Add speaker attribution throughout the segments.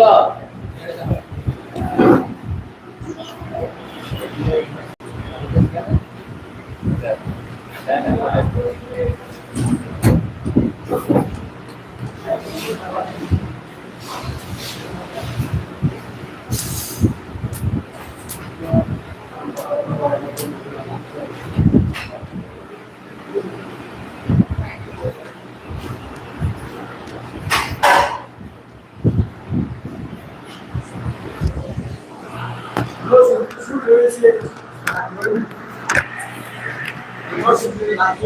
Speaker 1: 그러니까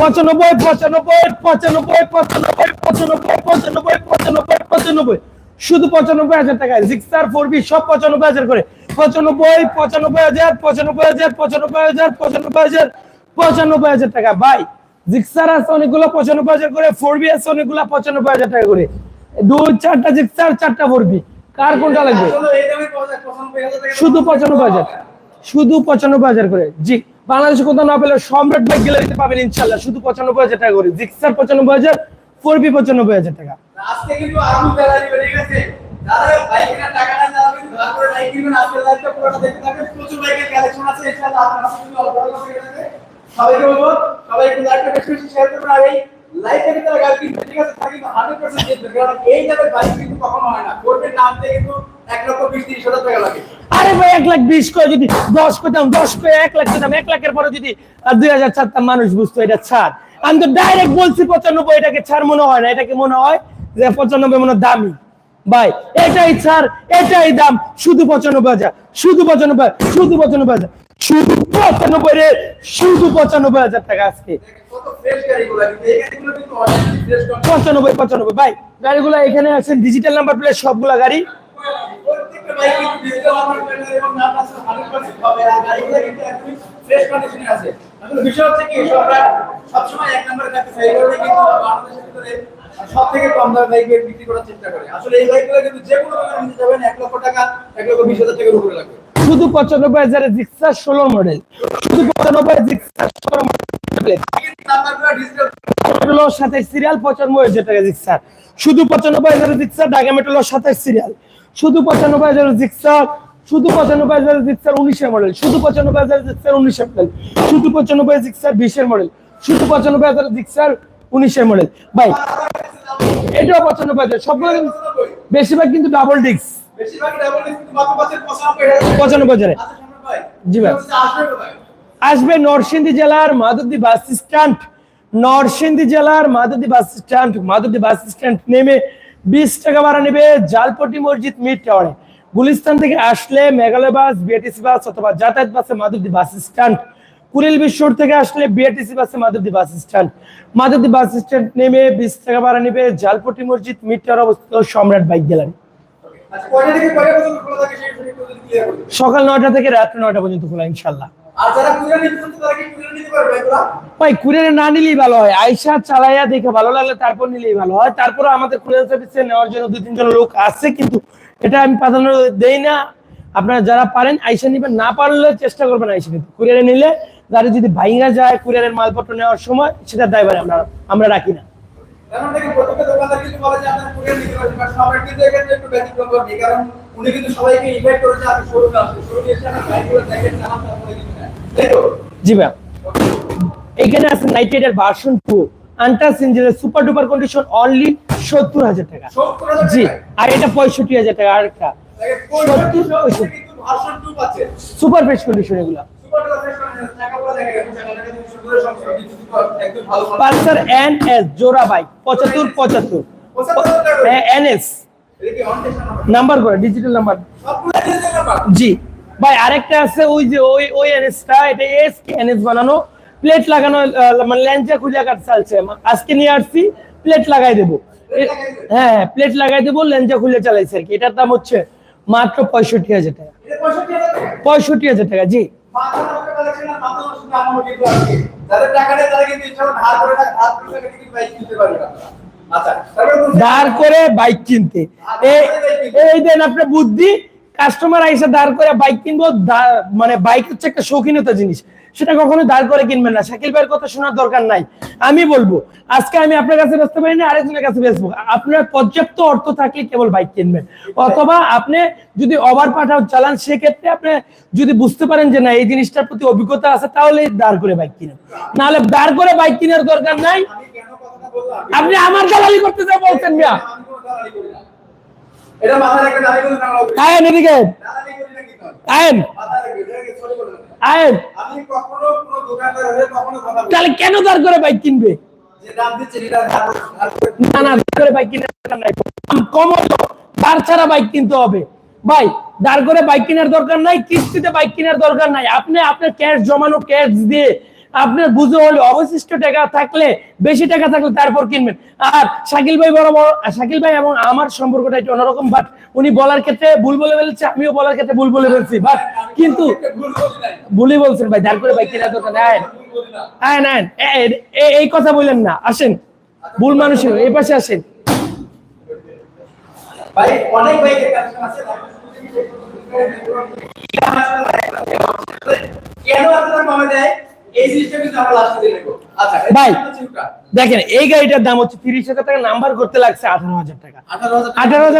Speaker 1: পঁচানব্বই পঁচানব্বই পঁচানব্বই পঁচানব্বই পঁচানব্বই পঁচানব্বই পঁচানব্বই পঁচানব্বই। শুধু পঁচানব্বই হাজার টাকায় জিক্সার ফোর বি সব পঁচানব্বই হাজার করে। পঁচানব্বই পঁচানব্বই হাজার পঁচানব্বই হাজার পঁচানব্বই হাজার পঁচানব্বই হাজার পঁচানব্বই হাজার টাকা। ভাই জিক্সার আছে অনেকগুলো পঁচানব্বই হাজার করে। ফোর বি আছে অনেকগুলো পঁচানব্বই হাজার টাকা করে। দুই চারটা জিক্সার চারটা ফোর বি কার কোনটা লাগবে? শুধু পঁচানব্বই হাজার। শুধু পঁচানব্বই হাজার করে। জি বাংলাদেশে কোথাও না পেলে সম্রাট ভাই গ্যালারিতে পাবেন ইনশাল্লাহ শুধু পঁচানব্বই হাজার টাকা করে। জিক্সার পঁচানব্বই হাজার ফোর বি পঁচানব্বই হাজার টাকা।
Speaker 2: সবাইকে বলব, সবাই একটু লাইকটা বেশি বেশি শেয়ার আর এই লাইফের ঠিক আছে কিন্তু কারণ এই বাইক কিন্তু কখনো হয় না। করবে নামতে কিন্তু এক লক্ষ বিশ, তিরিশ হাজার টাকা লাগে।
Speaker 1: আরে ভাই, এক লাখ বিশ করে যদি দশ করতাম দশ করে এক লাখ করতাম এক লাখের পরে যদি দুই হাজার ছাড়তাম মানুষ বুঝতো এটা ছাড়। আমি তো ডাইরেক্ট বলছি পঁচানব্বই, এটাকে ছাড় মনে হয় না, এটাকে মনে হয় যে পঁচানব্বই মনে দামি। ভাই, এটাই ছাড়, এটাই দাম, শুধু পঁচানব্বই হাজার, শুধু পঁচানব্বই শুধু পঁচানব্বই হাজার, শুধু পঁচানব্বই রে, শুধু পঁচানব্বই হাজার টাকা আজকে। পঁচানব্বই পঁচানব্বই, ভাই, গাড়িগুলো এখানে আছে ডিজিটাল নাম্বার প্লেট সবগুলা গাড়ি।
Speaker 2: প্রত্যেকটা বাইক কিন্তু ডিজিটাল নাম্বার প্লেট এবং নাম আছে 100% হবে আর গাড়িগুলো কিন্তু একদমই ফ্রেশ কন্ডিশনে আছে আসলে বিষয় হচ্ছে কি আমরা সবসময় এক নম্বরে থাকতে চাই এই কিন্তু বাংলাদেশের ভিতরে সব থেকে কম দামে বাইক বিক্রি করার চেষ্টা করে আসলে এই বাইকগুলো কিন্তু যে কোনো দোকানে নিতে যাবেন এক লক্ষ টাকা এক লক্ষ বিশ হাজার টাকার উপরে লাগবে
Speaker 1: শুধু পঁচানব্বই হাজারের ষোলো মডেল শুধু পঁচানব্বই ষোলো মডেল সাতাইশ সিরিয়াল পঁচানব্বই হাজার টাকা শুধু পঁচানব্বই হাজারের ঢাকা মেট্রো সাতাইশ সিরিয়াল শুধু পঁচানব্বই হাজারের জিক্সার শুধু পঁচানব্বই হাজারের জিক্সার উনিশের মডেল শুধু পঁচানব্বই হাজারের জিক্সার উনিশের মডেল শুধু পঁচানব্বই জিক্সার বিশের মডেল শুধু পঁচানব্বই হাজারের জিক্সার উনিশের মডেল। ভাই এটাও পঁচানব্বই হাজার সবগুলো বেশিরভাগ কিন্তু ডাবল ডিস্ক
Speaker 2: বেশিরভাগই ডাবল কিন্তু মাত্র পাচ্ছেন 95
Speaker 1: পঁচানব্বই হাজারে।
Speaker 2: শোনো ভাই।
Speaker 1: জি ভাই।
Speaker 2: আসবে
Speaker 1: আসবে নরসিংদী জেলার মাধবদী বাস স্ট্যান্ড। নরসিংদী জেলার Madhabdi bus stand Madhabdi bus stand নেমে বিশ টাকা ভাড়া নেবে জালপটি মসজিদ মিড টাওয়ারে। গুলিস্তান থেকে আসলে মেঘালয় বাস বিএটিসি বাস অথবা যাতায়াত বাসে মাধবদী বাস স্ট্যান্ড। কুড়িল বিশ্বর থেকে আসলে বিএটিসি বাসে Madhabdi bus stand. Madhabdi bus stand নেমে বিশ টাকা ভাড়া নেবে জালপটি মসজিদ মিড টাওয়ার অবস্থিত সম্রাট বাইক গ্যালারি।
Speaker 2: আচ্ছা।
Speaker 1: সকাল নয়টা থেকে রাত্রি নয়টা পর্যন্ত খোলা ইনশাল্লাহ। ভাই কুরিয়ারে না নিলেই ভালো হয়। আইসা চালাইয়া দেখে ভালো লাগলে তারপর নিলেই ভালো হয়। তারপরে আমাদের কুরিয়ার সার্ভিসে নেওয়ার জন্য দুই তিনজন লোক আছে কিন্তু এটা আমি প্রাধান্য দেই না। আপনারা যারা পারেন আইসা নিবেন। না পারলে চেষ্টা করবেন আইসা নিতে। কুরিয়ারে নিলে গাড়ি যদি ভাইঙ্গা যায় কুরিয়ারের মালপত্র নেওয়ার সময় সেটা ড্রাইভার আমরা আমরা রাখি না।
Speaker 2: উনি কিন্তু সবাইকে ইনভাইট করেছে আপনি শোরুমে আসুন শোরুমে এসে বাইকগুলো দেখেন চালান
Speaker 1: জি ভাই। এখানে আছে নাইট রাইডার ভার্সন টু আন্টাস ইঞ্জিনের সুপার ডুপার কন্ডিশন অনলি সত্তর হাজার টাকা। জি আর এটা পঁয়ষট্টি হাজার টাকা আরেকটা
Speaker 2: দেখেন, পঁয়ষট্টি কিন্তু ভার্সন টু পাচ্ছেন
Speaker 1: সুপার ফ্রেশ কন্ডিশন এগুলা। পালসার এন এস জোড়া বাইক পঁচাত্তর পঁচাত্তর। এন এস
Speaker 2: নাম্বার
Speaker 1: করে। ডিজিটাল
Speaker 2: ডিজিটাল নাম্বার
Speaker 1: জি। ভাই আরেকটা আছে ওই যে ওই ওই এনএসটা এটা এস এনএস বানানো? প্লেট লাগানো মানে ল্যাঞ্চা খুঁজে কাট চালছে। আজকে নিয়ে আসছি প্লেট লাগাই দেবো। হ্যাঁ প্লেট লাগাই দেবো ল্যাঞ্চা খুলে চালাইছে আর কি। এটার দাম হচ্ছে মাত্র পঁয়ষট্টি হাজার টাকা।
Speaker 2: পঁয়ষট্টি হাজার টাকা?
Speaker 1: জি।
Speaker 2: ধার করে বাইক কিনতে আচ্ছা
Speaker 1: করে বাইক কিনতে। এই দেন আপনার বুদ্ধি। কাস্টমার আইসা দাঁড় করে বাইক কিনবো মানে বাইক হচ্ছে একটা শৌখিনতা জিনিস। সেটা কখনো দাঁড় করে কিনবেন না। শাকিল ভাইয়ের কথা শোনার দরকার নাই। আমি বলব, আজকে আমি আপনার কাছে বেচতে পারি না, আরেকজনের কাছে বেচবো আপনার পর্যাপ্ত অর্থ থাকলে কেবল বাইক কিনবেন। অথবা আপনি যদি ওভার পাঠাও চালান, সেক্ষেত্রে আপনি যদি বুঝতে পারেন যে না, এই জিনিসটার প্রতি অভিজ্ঞতা আছে, তাহলে দাঁড় করে বাইক কিনেন। নাহলে দাঁড় করে বাইক কেনার দরকার নাই। আপনি আমার দালালি করতে যা বলছেন মিয়া
Speaker 2: আমি কোনো দালালি করি না এটা মাথায় হবে
Speaker 1: আয়েন এদিকে। আয়েন। আয়েন।
Speaker 2: কখনো কোনো দোকানদার হয়ে কখনো কথা
Speaker 1: তাহলে কেন দাঁড় করে বাইক কিনবে? না না করে বাইক কিনার নাই। কম হলো দাঁড় ছাড়া বাইক কিনতে হবে। ভাই দাঁড় করে বাইক কেনার দরকার নাই কিস্তিতে বাইক কেনার দরকার নাই। আপনি আপনার ক্যাশ জমানো ক্যাশ দিয়ে আপনার বুঝে হলে অবশিষ্ট টাকা থাকলে, বেশি টাকা থাকলে তারপর কিনবেন। আর শাকিল ভাই বরাবর শাকিল ভাই এবং আমার সম্পর্কটা একটু অন্যরকম বাট উনি বলার ক্ষেত্রে ভুল বলে ফেলেছে, আমিও বলার ক্ষেত্রে ভুল বলে ফেলছি বাট কিন্তু ভুলই বলছেন ভাই দাঁড় করে বাইক কেনার দরকার নাই
Speaker 2: ভুল বলি না
Speaker 1: এই কথা বললেন না, আসেন। ভুল মানুষের, এই পাশে আসেন।
Speaker 2: ভাই, অনেক কালেকশন আছে। কেন আপনারা কমে দেয়? এই জিনিসটা কিন্তু আমরা লাস্টে দিয়ে আচ্ছা
Speaker 1: ভাই। দেখেন এই গাড়িটার দাম হচ্ছে তিরিশ হাজার টাকা নাম্বার করতে লাগছে আঠারো হাজার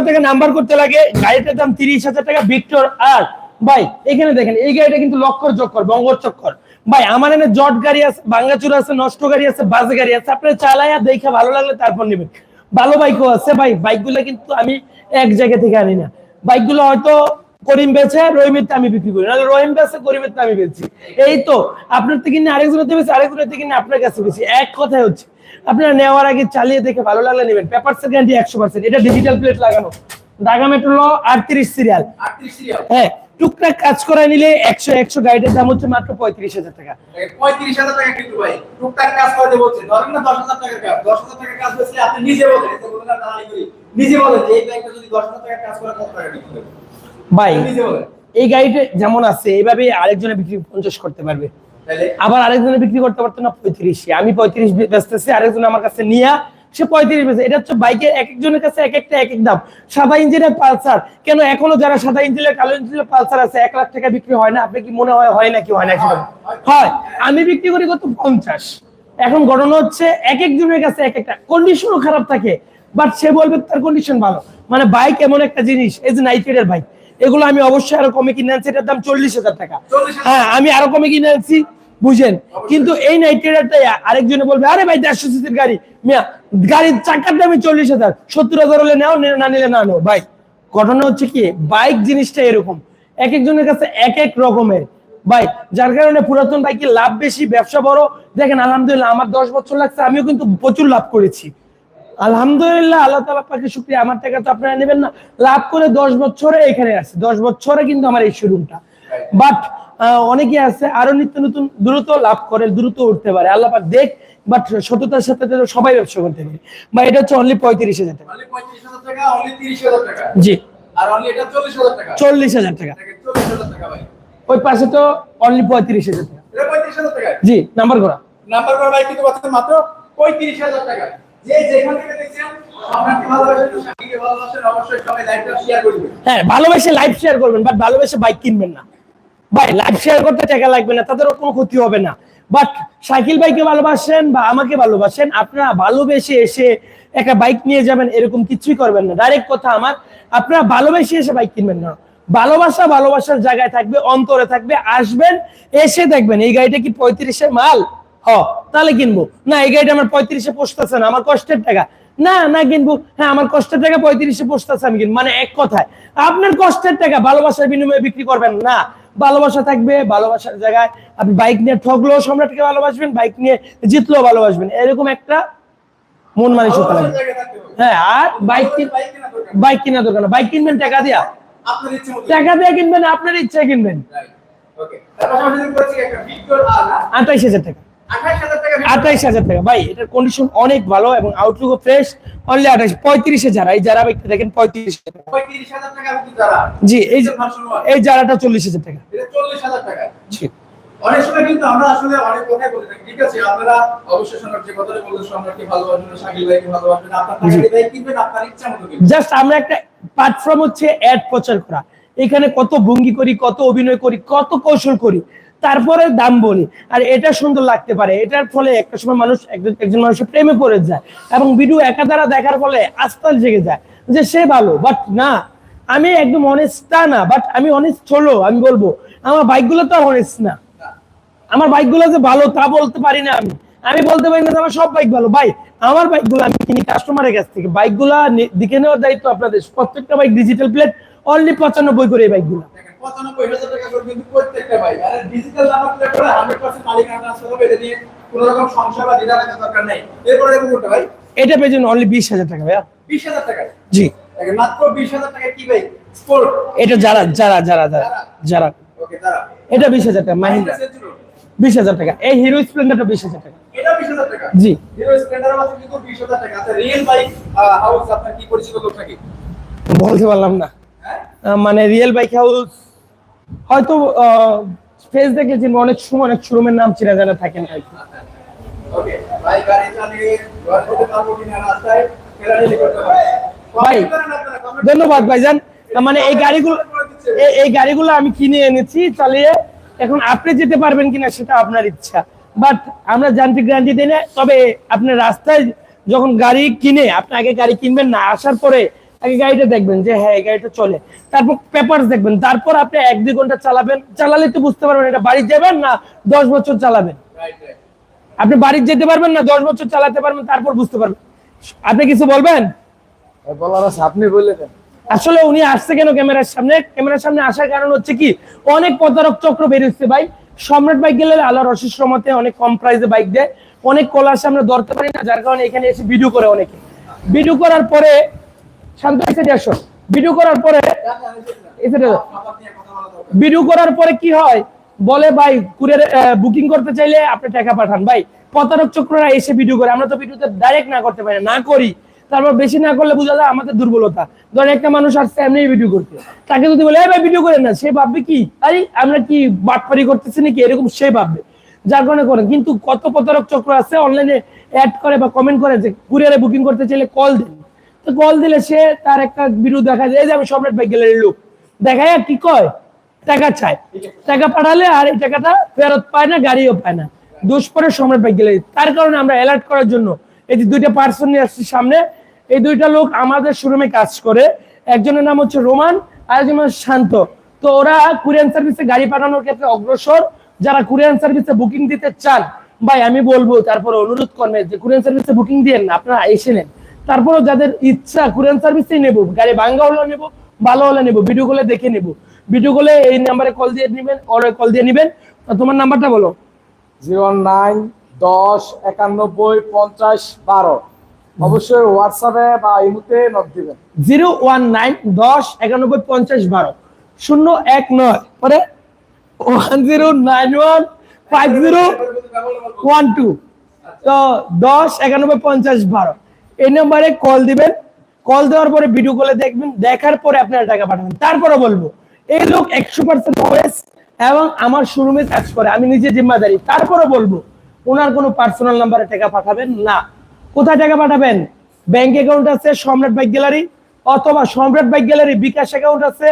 Speaker 1: টাকা। নাম্বার করতে লাগে গাড়িটার দাম তিরিশ হাজার টাকা ভিক্টর আর ভাই এখানে দেখেন এই গাড়িটা কিন্তু লক্কর চক্কর বঙ্গর চক্কর। ভাই আমার এনে জট গাড়ি আছে ভাঙ্গাচুর আছে নষ্ট গাড়ি আছে বাজে গাড়ি আছে আপনার চালায়া দেখে ভালো লাগলে তারপর নেবেন। ভালো বাইকও আছে ভাই বাইকগুলো কিন্তু আমি এক জায়গা থেকে আনি না। বাইকগুলো হয়তো করিম বেছে রহিমের আমি বিক্রি করি। নাহলে রহিম বেছে করিমের আমি বেচি এই তো আপনার থেকে নিয়ে আরেকজনের থেকে বেশি আরেকজনের থেকে নিয়ে আপনার কাছে বেশি এক কথাই হচ্ছে আপনারা নেওয়ার আগে চালিয়ে দেখে ভালো লাগলে নেবেন। পেপার সেকেন্ড একশো পার্সেন্ট এটা ডিজিটাল প্লেট লাগানো। ঢাকা মেট্রো আটত্রিশ সিরিয়াল
Speaker 2: 38 সিরিয়াল
Speaker 1: হ্যাঁ টুকটাক কাজ করে নিলে একশো একশো গাইডের দাম হচ্ছে মাত্র পঁয়ত্রিশ হাজার টাকা।
Speaker 2: পঁয়ত্রিশ হাজার টাকা কিন্তু ভাই টুকটাক কাজ করতে বলছে ধরেন না দশ হাজার টাকার কাজ। দশ হাজার টাকার কাজ আপনি নিজে বলেন করি। নিজে বলেন যে এই ব্যাগটা যদি দশ হাজার টাকার কাজ করে কত টাকা?
Speaker 1: ভাই এই গাড়িটা যেমন আছে এইভাবে আরেকজনে বিক্রি পঞ্চাশ করতে পারবে। আবার আরেকজনে বিক্রি করতে পারতো না পঁয়ত্রিশে। আমি পঁয়ত্রিশ বেচতেছি আরেকজন আমার কাছে নিয়ে সে পঁয়ত্রিশ বেচে। এটা হচ্ছে বাইকের এক একজনের কাছে এক একটা এক এক দাম। সাদা ইঞ্জিনের পালসার। কেন এখনও যারা সাদা ইঞ্জিনের কালো ইঞ্জিনের পালসার আছে এক লাখ টাকা বিক্রি হয় না? আপনি কি মনে হয় হয় নাকি হয় না? হয় আমি বিক্রি করি কত? পঞ্চাশ। এখন ঘটনা হচ্ছে এক একজনের কাছে এক একটা। কন্ডিশনও খারাপ থাকে বাট সে বলবে তার কন্ডিশন ভালো। মানে বাইক এমন একটা জিনিস এই যে নাইটের বাইক এগুলো আমি অবশ্যই আরও কমে কিনে আনছি এটার দাম চল্লিশ হাজার টাকা। হ্যাঁ আমি আরও কমে কিনে আনছি বুঝেন? কিন্তু এই নাইট আরেকজনে বলবে আরে ভাই দেড়শো সিসির গাড়ি। মিয়া গাড়ির চাকার দামই চল্লিশ হাজার। সত্তর হাজার হলে নাও না নিলে না নাও। ভাই ঘটনা হচ্ছে কি বাইক জিনিসটা এরকম। এক একজনের কাছে এক এক রকমের। ভাই যার কারণে পুরাতন বাইকের লাভ বেশি ব্যবসা বড়। দেখেন আলহামদুলিল্লাহ আমার দশ বছর লাগছে আমিও কিন্তু প্রচুর লাভ করেছি। আলহামদুলিল্লাহ আল্লাহ তালা পাকে শুক্রিয়া। আমার টাকা তো আপনারা নেবেন না। লাভ করে দশ বছরে এখানে আছে। দশ বছরে কিন্তু আমার এই শোরুমটা বাট অনেকে আছে আরও নিত্য নতুন দ্রুত লাভ করে দ্রুত উঠতে পারে। আল্লাহ পাক দেখ বাট সততার সাথে সবাই ব্যবসা করতে পারে। বা এটা হচ্ছে অনলি পঁয়ত্রিশ হাজার টাকা। জি।
Speaker 2: চল্লিশ হাজার টাকা।
Speaker 1: ওই পাশে তো অনলি পঁয়ত্রিশ হাজার টাকা। জি নাম্বার করা।
Speaker 2: নাম্বার করা মাত্র পঁয়ত্রিশ হাজার টাকা।
Speaker 1: হ্যাঁ ভালোবেসে লাইভ শেয়ার করবেন বাট ভালোবেসে বাইক কিনবেন না। ভাই লাইভ শেয়ার করতে টাকা লাগবে না, তাদেরও কোনো ক্ষতি হবে না। বাট সাইকেল বাইকে ভালোবাসেন বা আমাকে ভালোবাসেন, আপনারা ভালোবেসে এসে একটা বাইক নিয়ে যাবেন, এরকম কিছুই করবেন না। ডাইরেক্ট কথা আমার, আপনারা ভালোবেসে এসে বাইক কিনবেন না। ভালোবাসা ভালোবাসার জায়গায় থাকবে, অন্তরে থাকবে, আসবেন, এসে দেখবেন, এই গাড়িটা কি পঁয়ত্রিশের মাল? হ তাহলে কিনবো। না এই গাড়িটা আমার পঁয়ত্রিশে পোষতেছে না আমার কষ্টের টাকা। না না কিনবো। হ্যাঁ আমার কষ্টের টাকা পঁয়ত্রিশে পোষতেছে আমি কিনবো। মানে এক কথায় আপনার কষ্টের টাকা ভালোবাসার বিনিময়ে বিক্রি করবেন না। ভালোবাসা থাকবে ভালোবাসার জায়গায়। আপনি বাইক নিয়ে ঠকলেও সম্রাটকে ভালোবাসবেন বাইক নিয়ে জিতলেও ভালোবাসবেন। এরকম একটা মন মানসিকতা লাগবে। হ্যাঁ আর বাইক
Speaker 2: বাইক কেনা দরকার
Speaker 1: বাইক না। বাইক কিনবেন টাকা দিয়া।
Speaker 2: আপনার ইচ্ছে
Speaker 1: টাকা দিয়ে কিনবেন আপনার ইচ্ছায় কিনবেন। আঠাইশ
Speaker 2: আঠাশ হাজার টাকা।
Speaker 1: আঠাইশ হাজার টাকা ভাই এটার কন্ডিশন অনেক ভালো এবং আউটলুকও ফ্রেশ অনলি আঠাইশ পঁয়ত্রিশে যারা এই যারা বাইকটা দেখেন পঁয়ত্রিশ জি এই। এই যারাটা চল্লিশ হাজার টাকা।
Speaker 2: চল্লিশ হাজার টাকা।
Speaker 1: জি।
Speaker 2: অনেক সময় কিন্তু আমরা আসলে অনেক কথাই বলে থাকি ঠিক আছে আপনারা অবশ্যই সম্রাট কথাটা বললেন সম্রাটকে ভালোবাসবেন শাকিল ভাইকে ভালোবাসবেন আপনার টাকা ভাই কিনবেন আপনার ইচ্ছা মতো কিনবেন।
Speaker 1: জাস্ট আমরা একটা প্ল্যাটফর্ম হচ্ছে অ্যাড প্রচার করা। এখানে কত ভঙ্গি করি কত অভিনয় করি কত কৌশল করি। তারপরে দাম বলি। আর এটা সুন্দর লাগতে পারে। এটার ফলে একটা সময় মানুষ একজন মানুষের প্রেমে পড়ে যায় এবং ভিডিও একা দ্বারা দেখার ফলে আস্থা জেগে যায় যে সে ভালো। বাট না, আমি একদম অনেস্ট তা না বাট আমি অনেস্ট হলো, আমি বলব। আমার বাইকগুলো তো অনেস্ট না। আমার বাইকগুলো যে ভালো তা বলতে পারি না আমি। আমি বলতে পারি না আমার সব বাইক ভালো। ভাই, আমার বাইকগুলো আমি কিনি কাস্টমারের কাছ থেকে। বাইকগুলো দিকে নেওয়ার দায়িত্ব আপনাদের। প্রত্যেকটা বাইক ডিজিটাল প্লেট অনলি পঁচানব্বই করে এই বাইকগুলো
Speaker 2: পঁচানব্বই হাজার টাকা করে কিন্তু প্রত্যেকটা আর ডিজিটাল নাম্বার প্লেট করে হান্ড্রেড পার্সেন্ট মালিকানা ট্রান্সফার হবে এটা নিয়ে কোনো রকম সংশয় বা দ্বিধা রাখার দরকার নেই। এরপরে কোনটা ভাই?
Speaker 1: এটা পেয়েছেন অনলি বিশ হাজার টাকা ভাইয়া।
Speaker 2: বিশ হাজার টাকা
Speaker 1: জি।
Speaker 2: মাত্র বিশ হাজার টাকা কি ভাই? স্পোর্ট
Speaker 1: এটা যারা যারা যারা যারা যারা।
Speaker 2: ওকে তারা
Speaker 1: এটা বিশ হাজার টাকা মাহিন্দ্রা। বিশ হাজার টাকা। এই হিরো স্প্লেন্ডারটা বিশ হাজার টাকা।
Speaker 2: এটা বিশ হাজার টাকা?
Speaker 1: জি।
Speaker 2: হিরো স্প্লেন্ডারের মাত্র কিন্তু বিশ হাজার টাকা। আচ্ছা রিয়েল বাইক হাউস আপনার কি পরিচিত লোক নাকি?
Speaker 1: বলতে পারলাম না।
Speaker 2: হ্যাঁ?
Speaker 1: মানে রিয়েল বাইক হাউস হয়তো ফেস দেখলে চিনবো অনেক সময় অনেক শোরুমের নাম চেনা জানা থাকে না
Speaker 2: ভাই হবে
Speaker 1: ভাই, ধন্যবাদ ভাইজান। মানে এই গাড়িগুলো এই গাড়িগুলো আমি কিনে এনেছি চালিয়ে। এখন আপনি যেতে পারবেন কিনা সেটা আপনার ইচ্ছা। বাট আমরা যান্ত্রিক গ্যারান্টি দিই না তবে আপনার রাস্তায় যখন গাড়ি কিনে আপনি আগে গাড়ি কিনবেন না আসার পরে আগে গাড়িটা দেখবেন যে হ্যাঁ গাড়িটা চলে। তারপর পেপারস দেখবেন। তারপর আপনি এক দুই ঘণ্টা চালাবেন। চালালে তো বুঝতে পারবেন এটা বাড়ি যাবেন না দশ বছর চালাবেন। আপনি বাড়ি যেতে পারবেন না দশ বছর চালাতে পারবেন তারপর বুঝতে পারবেন। আপনি কিছু বলবেন?
Speaker 3: বলার আছে আপনি বললে দেন।
Speaker 1: আসলে উনি আসছে কেন ক্যামেরার সামনে? ক্যামেরার সামনে আসার কারণ হচ্ছে কি অনেক প্রতারক চক্র বেরিয়েছে ভাই। সম্রাট বাইক গেলে আল্লাহর অশেষ রহমতে অনেক কম প্রাইসে বাইক দেয়। অনেক কলার সামনে ধরতে পারি না যার কারণে এখানে এসে ভিডিও করে অনেকে। ভিডিও করার পরে শান্ত ভিডিও করার পরে করার পরে কি হয়? বলে, ভাই বুকিং করতে চাইলে আপনি টাকা পাঠান। ভাই, প্রতারক চক্ররা এসে ভিডিও করে। আমরা তো ভিডিওতে ডাইরেক্ট না করতে পারি, না করি। তারপর বেশি না করলে বোঝা যায় আমাদের দুর্বলতা। ধরেন একটা মানুষ আসছে, এমনি ভিডিও করতে তাকে যদি বলে ভাই, ভিডিও করেন না। সে ভাববে কি? আরে, আমরা কি বাটপারি করতেছি নাকি? এরকম সে ভাববে। যার কারণে করেন। কিন্তু কত প্রতারক চক্র আছে অনলাইনে অ্যাড করে বা কমেন্ট করে যে, কুরিয়ারে বুকিং করতে চাইলে কল দেন। কল দিলে সে তার একটা ভিডিও দেখা যায়। যে আমি সম্রাট বাইক গ্যালারির লোক আর কি কয়? টাকা চায়। টাকা পাঠালে আর এই টাকাটা ফেরত পায় না, গাড়িও পায় না। দোষ পরে সম্রাট বাইক গ্যালারি তার কারণে আমরা অ্যালার্ট করার জন্য এই যে দুইটা পার্সন নিয়ে আসছি সামনে, এই দুইটা লোক আমাদের শোরুমে কাজ করে। একজনের নাম হচ্ছে রোমান আর একজন শান্ত। তো ওরা কুরিয়ান সার্ভিসে গাড়ি পাঠানোর ক্ষেত্রে অগ্রসর। যারা কুরিয়ান সার্ভিসে বুকিং দিতে চান, ভাই আমি বলব, তারপরে অনুরোধ করবে যে কুরিয়ান সার্ভিসে বুকিং দিয়েন না, আপনারা এসে নেন। তারপরেও যাদের ইচ্ছা কুরিয়ান সার্ভিসেই নেব গাড়ি ভাঙ্গা হলেও নেব ভালো হলে নেব ভিডিও কলে দেখে নেব। ভিডিও কলে এই নাম্বারে কল দিয়ে নেবেন অর্ডার কল দিয়ে নেবেন। তো তোমার নাম্বারটা বলো।
Speaker 3: জিরো নাইন দশ একানব্বই পঞ্চাশ বারো। অবশ্যই হোয়াটসঅ্যাপে বা ইমুতে নক দিবেন।
Speaker 1: জিরো ওয়ান নাইন দশ একানব্বই পঞ্চাশ বারো। শূন্য এক নয়। পরে one zero nine one five zero one two তো দশ একানব্বই পঞ্চাশ বারো। এই নাম্বারে কল দিবেন। কল দেওয়ার পরে ভিডিও কলে দেখবেন, দেখার পরে আপনারা টাকা পাঠাবেন। তারপরে বলব, এই লোক একশো পার্সেন্ট এবং আমার শোরুমে কাজ করে, আমি নিজে জিম্মাদারি। তারপরে বলব, ওনার কোনো পার্সোনাল নাম্বারে টাকা পাঠাবেন না। কোথায় টাকা পাঠাবেন? ব্যাংক অ্যাকাউন্ট আছে, সম্রাট বাইক গ্যালারি অথবা সম্রাট বাইক গ্যালারি বিকাশ অ্যাকাউন্ট আছে,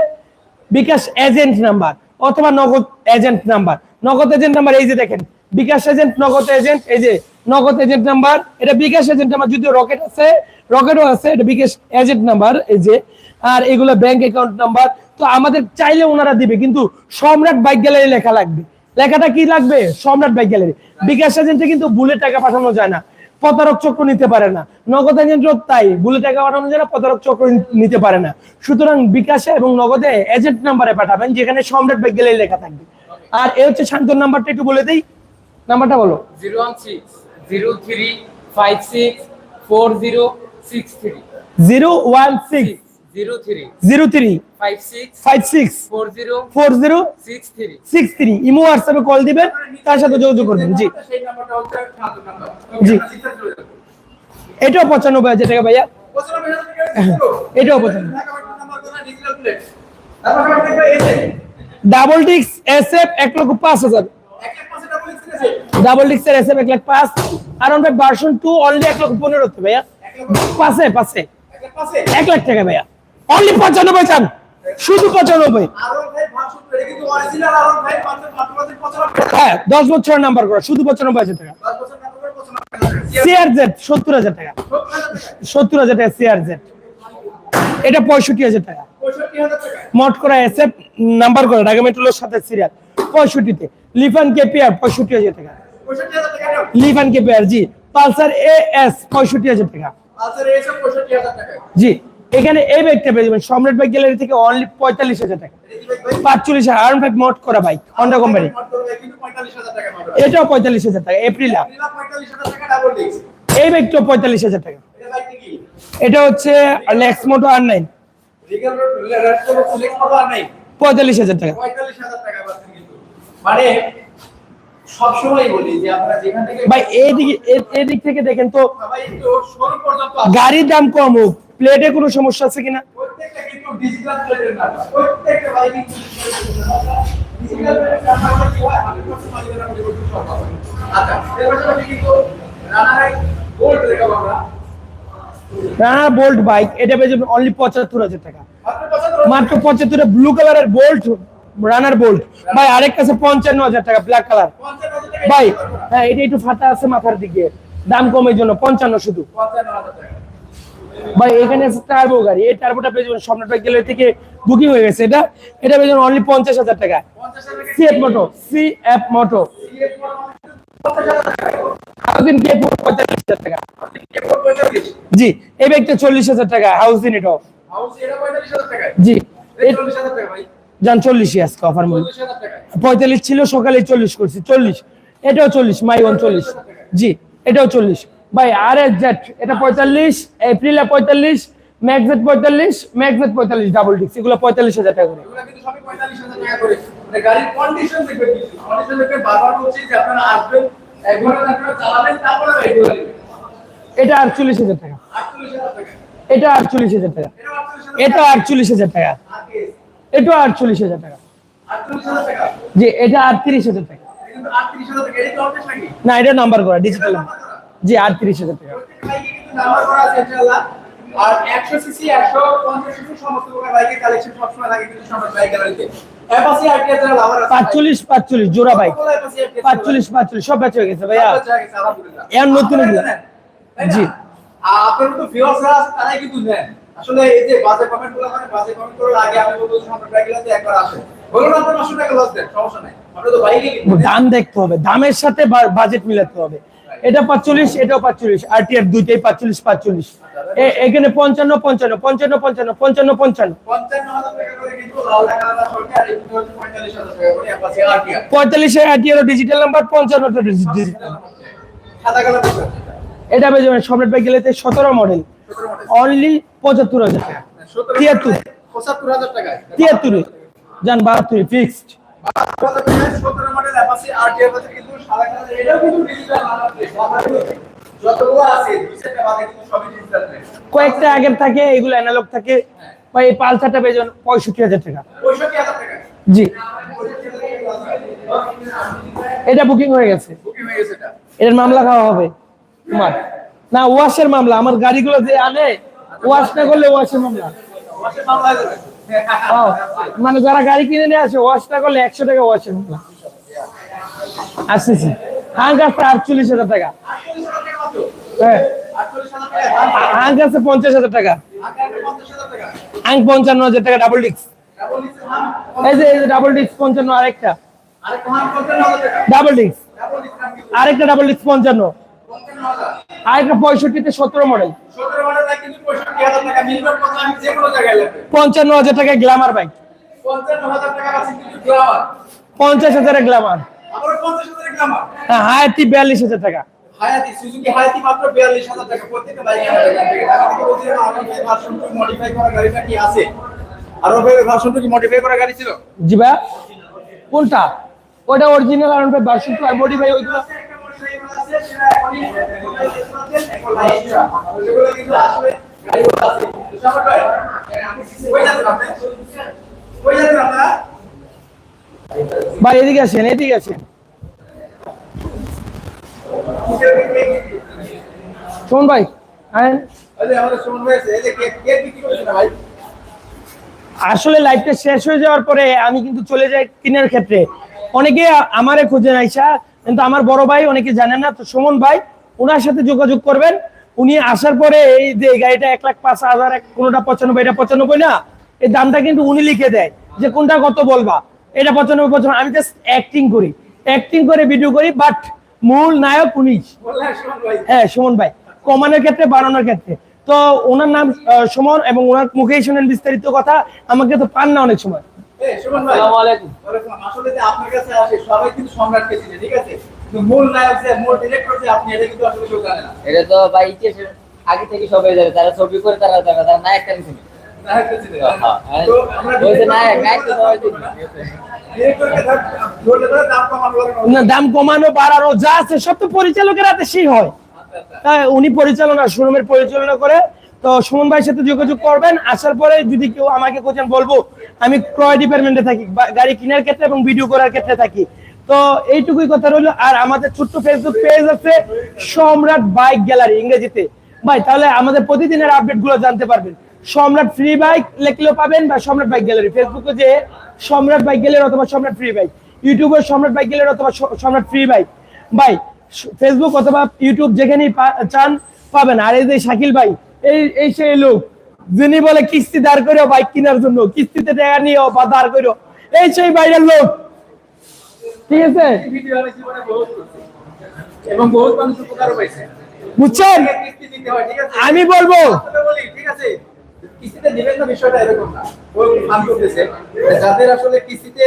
Speaker 1: বিকাশ এজেন্ট নাম্বার অথবা Nagad agent number Nagad agent number এই যে দেখেন, বিকাশ এজেন্ট নগদ এজেন্ট এই যে নগদ এজেন্ট নাম্বার এটা বিকাশ এজেন্ট নাম্বার যদিও রকেট আছে, রকেটও আছে, এটা বিকাশ এজেন্ট নাম্বার এই যে, আর এগুলো ব্যাংক অ্যাকাউন্ট নাম্বার তো আমাদের চাইলে ওনারা দিবে, কিন্তু সম্রাট বাইক গ্যালারি লেখা লাগবে। লেখাটা কি লাগবে? সম্রাট বাইক গ্যালারি। বিকাশ এজেন্টে কিন্তু ভুলে টাকা পাঠানো যায় না, প্রতারক চক্র নিতে পারে না। নগদ এজেন্টও তাই ভুলে টাকা পাঠানো যায় না, প্রতারক চক্র নিতে পারে না। সুতরাং বিকাশে এবং নগদে এজেন্ট নাম্বারে পাঠাবেন, যেখানে সম্রাট ব্যাগ গেলে লেখা থাকবে। আর এ হচ্ছে শান্তর নাম্বারটা একটু বলে দেই। নাম্বারটা বলো।
Speaker 4: Zero one six. Zero three five six four zero six three
Speaker 1: zero one six
Speaker 4: zero three
Speaker 1: zero three
Speaker 4: five six
Speaker 1: five six
Speaker 4: four zero
Speaker 1: four zero
Speaker 4: six three
Speaker 1: six three imo হোয়াটসঅ্যাপে call দিবেন তার সাথে যোগাযোগ করবেন। জি।
Speaker 2: সেই নাম্বারটা হচ্ছে সাত নাম্বার
Speaker 1: জি। এটাও পঁচানব্বই হাজার টাকা ভাইয়া। এটাও পঁচানব্বই। ডাবল ডিক্স এস এফ এক লক্ষ পাঁচ হাজার।
Speaker 2: লাখ
Speaker 1: ডাবল ডিক্স এর এস এফ এক লাখ পাঁচ আর আমরা ভার্সন টু অনলি এক লক্ষ পনেরো ভাইয়া। পাশে পাশে।
Speaker 2: এক লাখ
Speaker 1: টাকা ভাইয়া। অনলি পঁচানব্বই চান। শুধু পঁচানব্বই। হ্যাঁ দশ বছরের নাম্বার করা। শুধু পঁচানব্বই হাজার টাকা।
Speaker 2: দশ বছর নাম্বার করে পঁচানব্বই
Speaker 1: সিআর জেড সত্তর হাজার টাকা।
Speaker 2: সত্তর হাজার টাকা
Speaker 1: সত্তর হাজার সিআর জেড এটা পঁয়ষট্টি হাজার টাকা। মট করা এসএফ নাম্বার করা। ঢাকা মেট্রোলের সাথে সিরিয়াল পঁয়ষট্টিতে। লিফান হাজার টাকা।
Speaker 2: পঁয়ষট্টি হাজার টাকা
Speaker 1: লিফান কেপিআর জি। পালসার এ এস পঁয়ষট্টি হাজার টাকা। জি। এখানে এই বাইকটা পেয়ে যাবেন। সম্রাট বাইক গ্যালারি থেকে অনলি পঁয়তাল্লিশ হাজার টাকা। পাঁচচল্লিশ হাজার। আর্ন ফাইভ মোট করা বাইক হন্ডা কোম্পানি এটাও পঁয়তাল্লিশ হাজার টাকা এপ্রিলা এই বাইকটাও পঁয়তাল্লিশ হাজার টাকা।
Speaker 2: এটা কি?
Speaker 1: হচ্ছে নেক্সট মোটো আর নাইন পঁয়তাল্লিশ হাজার টাকা।
Speaker 2: মানে সবসময় বলি যে আপনারা যেখান থেকে
Speaker 1: ভাই এইদিকে এ- এদিক থেকে দেখেন তো। গাড়ির দাম কম হোক প্লেটে কোনো সমস্যা আছে কিনা?
Speaker 2: প্রত্যেকটা কিন্তু ডিজিটাল প্লেটের না প্রত্যেকটা বাইক ডিজিটাল প্লেটের কাজ আমরা কি হয় 100% মালিকের নামে পরিবর্তন সম্ভব আচ্ছা এর পাশাপাশি কিন্তু রানার গোল্ড দেখাবো আমরা।
Speaker 1: রানার বোল্ট বাইক এটা পেয়ে যাবেন অনলি পঁচাত্তর হাজার টাকা।
Speaker 2: মাত্র পঁচাত্তর
Speaker 1: মাত্র পঁচাত্তরে ব্লু কালারের বোল্ট রানার বোল্ট ভাই আরেক কাছে পঞ্চান্ন হাজার টাকা ব্ল্যাক কালার ভাই হ্যাঁ এটা একটু ফাটা আছে মাথার দিকে। দাম কমের জন্য পঞ্চান্ন শুধু। ভাই এখানে আছে টার্বো গাড়ি। এই টার্বোটা পেয়ে যাবেন সম্রাট গ্যালারি থেকে বুকিং হয়ে গেছে। এটা এটা পেয়ে যাবেন অনলি পঞ্চাশ হাজার টাকা। C F moto C F moto
Speaker 2: হাজার
Speaker 1: কে পঁয়তাল্লিশ হাজার টাকা। জি এই ব্যাগটা চল্লিশ হাজার টাকা
Speaker 2: হাউস এটা হাজার টাকায়?
Speaker 1: জি যান চল্লিশই আজকে অফার মূল্য। পঁয়তাল্লিশ ছিল সকালে চল্লিশ করছি চল্লিশ। এটাও চল্লিশ মাই ওয়ান চল্লিশ। জি এটাও চল্লিশ। ভাই আর এস জেড এটা পঁয়তাল্লিশ এপ্রিলে পঁয়তাল্লিশ ম্যাকজেট পঁয়তাল্লিশ ম্যাকজেট পঁয়তাল্লিশ ডাবল ডিক্স এগুলো পঁয়তাল্লিশ হাজার টাকা করে।
Speaker 2: মানে
Speaker 1: এটা আটচল্লিশ হাজার টাকা। এটা আটচল্লিশ হাজার টাকা।
Speaker 2: এটা আটচল্লিশ হাজার
Speaker 1: টাকা। এটা আটচল্লিশ হাজার টাকা। জি এটা আটত্রিশ হাজার টাকা। না এটা নাম্বার করা ডিজিটাল জি আটত্রিশ হাজার টাকা।
Speaker 2: প্রত্যেকটা বাইকে কিন্তু নাম্বার করা আছে ইনশাআল্লাহ আর 100 সিসি 150 সিসি সমস্ত প্রকার বাইকের কালেকশন সবসময় থাকে কিন্তু সম্রাট বাইক গ্যালারিতে। অ্যাপাসি আরটিআর এর লাভার আছে।
Speaker 1: পাঁচচল্লিশ পাঁচচল্লিশ জোড়া বাইক। সব বেঁচে গেছে ভাইয়া। এর নতুন? জি।
Speaker 2: আপনার তো ভিউয়ার্সরা আছে তারাই কিন্তু নেন। আসলে এই যে বাজে কমেন্টগুলো মানে বাজে কমেন্ট করার আগে আমি বলব একবার আসেন বলুন আপনার 500 টাকা লস দেন সমস্যা নাই। আপনি তো বাইকে
Speaker 1: দাম দেখতে হবে দামের সাথে বাজেট মিলাতে হবে। এটা পাঁচচল্লিশ এটাও পাঁচচল্লিশ আর টি আর দুইটাই পাঁচচল্লিশ পাঁচচল্লিশ। এখানে পঞ্চান্ন পঞ্চান্ন পঞ্চান্ন পঞ্চান্ন পঞ্চান্ন পঞ্চান্ন।
Speaker 2: পঞ্চান্ন হাজার টাকা করে কিন্তু লাল টাকা আলাদা সরকার আর এই দুটো হচ্ছে পঁয়তাল্লিশ হাজার টাকা করে অ্যাপাসি আরটিআর
Speaker 1: পঁয়তাল্লিশে টি আর ডিজিটাল নাম্বার পঞ্চান্নটা ডিজিটাল এটা যাবেন সম্রাট বাইক গেলেতে সতেরো মডেল অনলি পঁচাত্তর হাজার তিয়াত্তর। তিয়াত্তরে। যান বাহাত্তরে ফিক্সড কয়েকটা আগের থাকে এগুলো অ্যানালগ থাকে। বা এই পালসারটা পেয়ে যাবেন পঁয়ষট্টি হাজার টাকা। জি। এটা বুকিং হয়ে গেছে।
Speaker 2: হয়ে
Speaker 1: এটার মামলা খাওয়া হবে। তোমার। না ওয়াশের মামলা আমার গাড়িগুলো যে আনে ওয়াশ না করলে ওয়াশের মামলা। মানে যারা গাড়ি কিনে নিয়ে আসে ওয়াশ না করলে একশো টাকা ওয়াশের মামলা। আসতেছি। হাঙ্ক আছে আটচল্লিশ হাজার টাকা। হ্যাঁ। হাঙ্ক আছে পঞ্চাশ হাজার টাকা। হাঙ্ক পঞ্চান্ন হাজার টাকা ডাবল
Speaker 2: দাম
Speaker 1: এই যে ডাবল ডিক্স পঞ্চান্ন আরেকটা। ডাবল
Speaker 2: নিচ্ছে
Speaker 1: আরেকটা ডাবল ডিক্স পঞ্চান্ন। পঁয়ষট্টিতে সতেরো মডেল পঞ্চান্ন হাজার টাকা গ্ল্যামার বাইক
Speaker 2: হাজার
Speaker 1: পঞ্চাশ গ্ল্যামার হ্যাঁ হায়াতি বিয়াল্লিশ হাজার টাকা।
Speaker 2: হায়াতি সুজুকি হায়াতি মাত্র বিয়াল্লিশ হাজার টাকা। প্রত্যেকটা বাইক ঢাকা থেকে বলছিলাম আমার ভার্সন টু মডিফাই করা গাড়িটা কি আছে? আরও ভার্সন টু কি মডিফাই করা গাড়ি ছিল?
Speaker 1: জি ভাই কোনটা? ওটা অরিজিনাল আর ওটা ভার্সন টু আর বডি ওইগুলো
Speaker 2: ভাই,
Speaker 1: এদিকে আসেন এদিকে আসেন। শোন ভাই আসলে লাইফটা শেষ হয়ে যাওয়ার পরে আমি কিন্তু চলে যাই কিনার ক্ষেত্রে। অনেকে আমারে খুঁজে নাইসা কিন্তু আমার বড় ভাই অনেকে জানেন না, তো সুমন ভাই ওনার সাথে যোগাযোগ করবেন। উনি আসার পরে এই যে গাড়িটা এক লাখ পাঁচ হাজার, এক- কোনোটা পঁচানব্বই, এটা পঁচানব্বই না, এই দামটা কিন্তু উনি লিখে দেয় যে কোনটা কত বলবা। এটা পঁচানব্বই পঁচানব্বই, আমি জাস্ট অ্যাক্টিং করি। অ্যাক্টিং করে ভিডিও করি বাট মূল নায়ক উনি। হ্যাঁ সুমন ভাই। কমানোর ক্ষেত্রে, বাড়ানোর ক্ষেত্রে। তো ওনার নাম সুমন এবং ওনার মুখেই শুনেন বিস্তারিত কথা। আমাকে তো পান না অনেক সময়।
Speaker 2: এই সুমন ভাই।
Speaker 4: আসসালামু আলাইকুম।
Speaker 2: ওয়ালাইকুম। আসসালাম। আসলে যে আপনার কাছে আসে সবাই কিন্তু সম্রাটকে চিনে ঠিক আছে? মূল নায়ক যে মূল ডিরেক্টর যে আপনি এটা কিন্তু আসলে কেউ জানে না।
Speaker 4: এটা তো ভাই ইতিহাসের আগে থেকে সবাই জানে তারা ছবি করে তারা জানে তারা নায়ক কেন চিনে।
Speaker 2: নায়ককে চিনে।
Speaker 4: হ্যাঁ, হ্যাঁ।
Speaker 2: দাম কমানো বলে না।
Speaker 1: না দাম কমানো বাড়ানো যা আছে সব তো পরিচালকের হাতে সেই হয়।
Speaker 2: আচ্ছা, আচ্ছা।
Speaker 1: তাই উনি পরিচালনা শোরুমের পরিচালনা করে তো সুমন ভাইয়ের সাথে যোগাযোগ করবেন, আসার পরে যদি কেউ আমাকে কোচেন বলব, আমি ক্রয় ডিপার্টমেন্টে থাকি গাড়ি কেনার ক্ষেত্রে এবং ভিডিও করার ক্ষেত্রে থাকি। তো এইটুকুই কথা রইল, আর আমাদের ছোট্ট ফেসবুক পেজ আছে, সম্রাট বাইক গ্যালারি ইংরেজিতে। ভাই, তাহলে আমাদের প্রতিদিনের আপডেটগুলো জানতে পারবেন। সম্রাট ফ্রি বাইক লিখলেও পাবেন বা সম্রাট বাইক গ্যালারি। ফেসবুকে যে সম্রাট বাইক গ্যালারি অথবা সম্রাট ফ্রি বাইক ইউটিউবে সম্রাট বাইক গ্যালারি অথবা সম্রাট ফ্রি বাইক ভাই ফেসবুক অথবা ইউটিউব যেখানেই চান, পাবেন। আর এই যে শাকিল ভাই এই এই সেই লোক যিনি বলে কিস্তি দাঁড় করে বাইক কেনার জন্য কিস্তিতে টাকা নিও বা দাঁড় করো এই সেই বাইরের লোক। ঠিক আছে?
Speaker 2: আমি জীবনে বহুত করছি এবং বহুত মানুষ উপকারও পাইছে।
Speaker 1: বুঝছেন? আমি বলব।
Speaker 2: ঠিক আছে? কিস্তিতে না বিষয়টা এরকম না। করতেছে। যাদের আসলে কিস্তিতে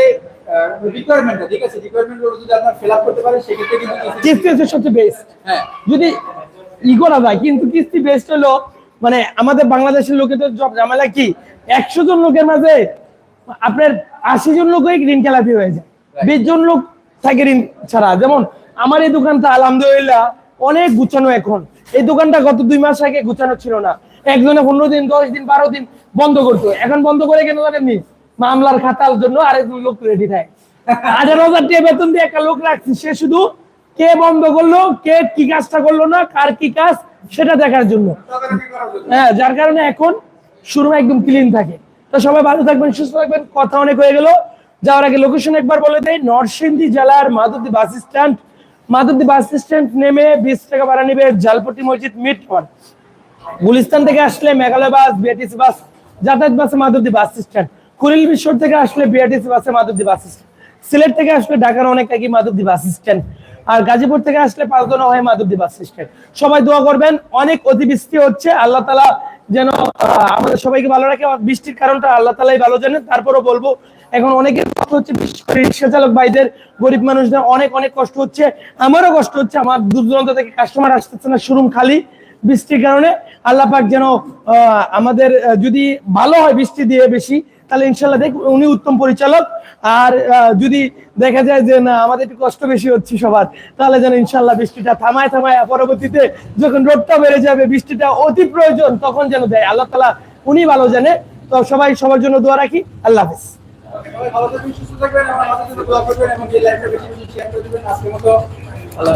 Speaker 2: ঠিক আছে? রিকোয়ারমেন্ট যদি আপনারা ফিল আপ করতে পারেন সেক্ষেত্রে কিন্তু কিস্তি
Speaker 1: হচ্ছে সবচেয়ে বেস্ট
Speaker 2: হ্যাঁ।
Speaker 1: যদি ই করা যায় কিন্তু কিস্তি বেস্ট হলো মানে আমাদের বাংলাদেশের লোকেদের জব ঝামেলা কি? একশো জন লোকের মাঝে আপনার আশি জন লোকই ঋণ খেলাপি হয়ে যায়। বিশ জন লোক থাকে ঋণ ছাড়া। যেমন আমার এই দোকানটা আলহামদুলিল্লাহ অনেক গুছানো এখন। এই দোকানটা গত দুই মাস আগে গুছানো ছিল না। একজনে পনেরো দিন দশ দিন বারো দিন বন্ধ করতো। এখন বন্ধ করে কেন জানেননি মামলার খাতার জন্য আরেকজন লোক রেডি থাকে। আঠারো হাজার টাকা বেতন দিয়ে একটা লোক রাখছি সে শুধু কে বন্ধ করল, কে কি কাজটা করল না, কার কি কাজ, সেটা দেখার জন্য। হ্যাঁ যার কারণে এখন শুরু একদম ক্লিন থাকে। তো সবাই ভালো থাকবেন, সুস্থ থাকবেন, কথা অনেক হয়ে গেল। যাওয়ার আগে লোকেশন একবার বলে দেয় নরসিংদী জেলার Madhabdi bus stand Madhabdi bus stand নেমে বিশ টাকা ভাড়া নেবে জালপট্টি মসজিদ মিট পয়েন্ট গুলিস্তান থেকে আসলে মেঘালয় বাস বিআরটিসি বাস, যাতায়াত বাসে মাধবদী বাস স্ট্যান্ড কুড়িল বিশ্বর থেকে আসলে বিআরটিসি বাসে মাধবদী বাস স্ট্যান্ড সিলেট থেকে আসলে ঢাকার অনেক আগে মাধবদী বাস স্ট্যান্ড আর গাজীপুর থেকে আসলে পাঁচদনা হয় মাধবদী বাস স্ট্যান্ড। সবাই দোয়া করবেন, অনেক অতিবৃষ্টি হচ্ছে, আল্লাহ তালা যেন আমাদের সবাইকে ভালো রাখে। বৃষ্টির কারণটা আল্লাহ তালাই ভালো জানেন, তারপরও বলব, এখন অনেকের কষ্ট হচ্ছে, বিশেষ করে রিক্সা চালক ভাইদের, গরিব মানুষদের অনেক অনেক কষ্ট হচ্ছে। আমারও কষ্ট হচ্ছে, আমার দূর দূরান্ত থেকে কাস্টমার আসতেছে না শোরুম খালি বৃষ্টির কারণে। আল্লাহ পাক যেন আমাদের যদি ভালো হয় বৃষ্টি দিয়ে বেশি তাহলে ইনশাল্লাহ দেখ, উনি উত্তম পরিচালক। আর যদি দেখা যায় যে না, আমাদের একটু কষ্ট বেশি হচ্ছে সবার, তাহলে যেন ইনশাল্লাহ বৃষ্টিটা থামায় থামায় পরবর্তীতে যখন রোদটা বেড়ে যাবে, বৃষ্টিটা অতি প্রয়োজন, তখন যেন দেয়। আল্লাহ তালা উনি ভালো জানে। তো সবাই সবার জন্য দোয়া রাখি। আল্লাহ হাফিজ।
Speaker 2: আল্লাহ।